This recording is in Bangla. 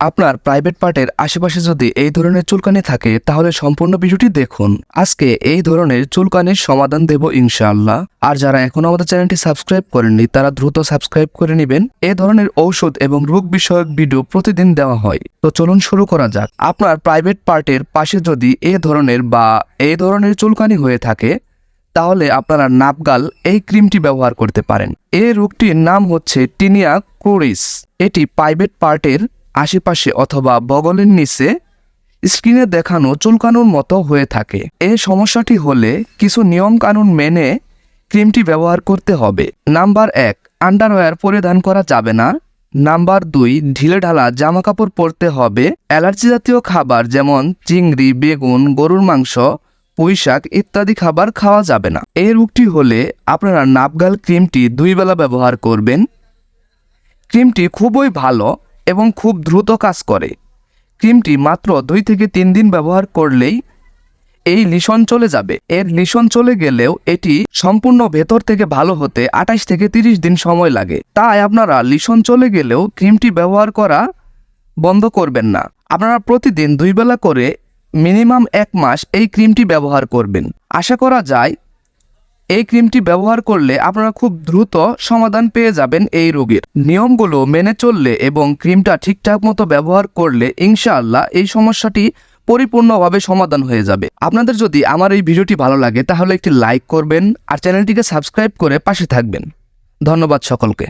আপনার প্রাইভেট পার্টের আশেপাশে যদি এই ধরনের চুলকানি থাকে, তাহলে সম্পূর্ণ ভিডিওটি দেখুন। আজকে এই ধরনের চুলকানির সমাধান দেব ইনশাআল্লাহ। আর যারা এখনও আমাদের চ্যানেলটি সাবস্ক্রাইব করেননি, তারা দ্রুত সাবস্ক্রাইব করে নেবেন। এই ধরনের ঔষধ এবং রোগ বিষয়ক ভিডিও প্রতিদিন দেওয়া হয়। তো চলুন শুরু করা যাক। আপনার প্রাইভেট পার্টের পাশে যদি এ ধরনের বা এই ধরনের চুলকানি হয়ে থাকে, তাহলে আপনারা নাপগাল এই ক্রিমটি ব্যবহার করতে পারেন। এই রোগটির নাম হচ্ছে টিনিয়া ক্রোরিস। এটি প্রাইভেট পার্টের আশেপাশে অথবা বগলের নিচে স্ক্রিনে দেখানো চুলকানোর মতো হয়ে থাকে। এই সমস্যাটি হলে কিছু নিয়ম কানুন মেনে ক্রিমটি ব্যবহার করতে হবে। নাম্বার এক, আন্ডারওয়্যার পরিধান করা যাবে না। নাম্বার দুই, ঢিলে ঢালা জামা কাপড় পরতে হবে। অ্যালার্জি জাতীয় খাবার যেমন চিংড়ি, বেগুন, গরুর মাংস পুঁইশাক ইত্যাদি খাবার খাওয়া যাবে না। এই রোগটি হলে আপনারা নাপগাল ক্রিমটি দুই বেলা ব্যবহার করবেন। ক্রিমটি খুবই ভালো এবং খুব দ্রুত কাজ করে। ক্রিমটি মাত্র দুই থেকে তিন দিন ব্যবহার করলেই এই লিশন চলে যাবে। এর লিশন চলে গেলেও এটি সম্পূর্ণ ভেতর থেকে ভালো হতে আঠাশ থেকে তিরিশ দিন সময় লাগে। তাই আপনারা লিশন চলে গেলেও ক্রিমটি ব্যবহার করা বন্ধ করবেন না। আপনারা প্রতিদিন দুই বেলা করে মিনিমাম এক মাস এই ক্রিমটি ব্যবহার করবেন। আশা করা যায় এই ক্রিমটি ব্যবহার করলে আপনারা খুব দ্রুত সমাধান পেয়ে যাবেন এই রোগের। নিয়মগুলো মেনে চললে এবং ক্রিমটা ঠিকঠাক মতো ব্যবহার করলে ইনশাআল্লাহ এই সমস্যাটি পরিপূর্ণভাবে সমাধান হয়ে যাবে। আপনাদের যদি আমার এই ভিডিওটি ভালো লাগে তাহলে একটি লাইক করবেন আর চ্যানেলটিকে সাবস্ক্রাইব করে পাশে থাকবেন। ধন্যবাদ সকলকে।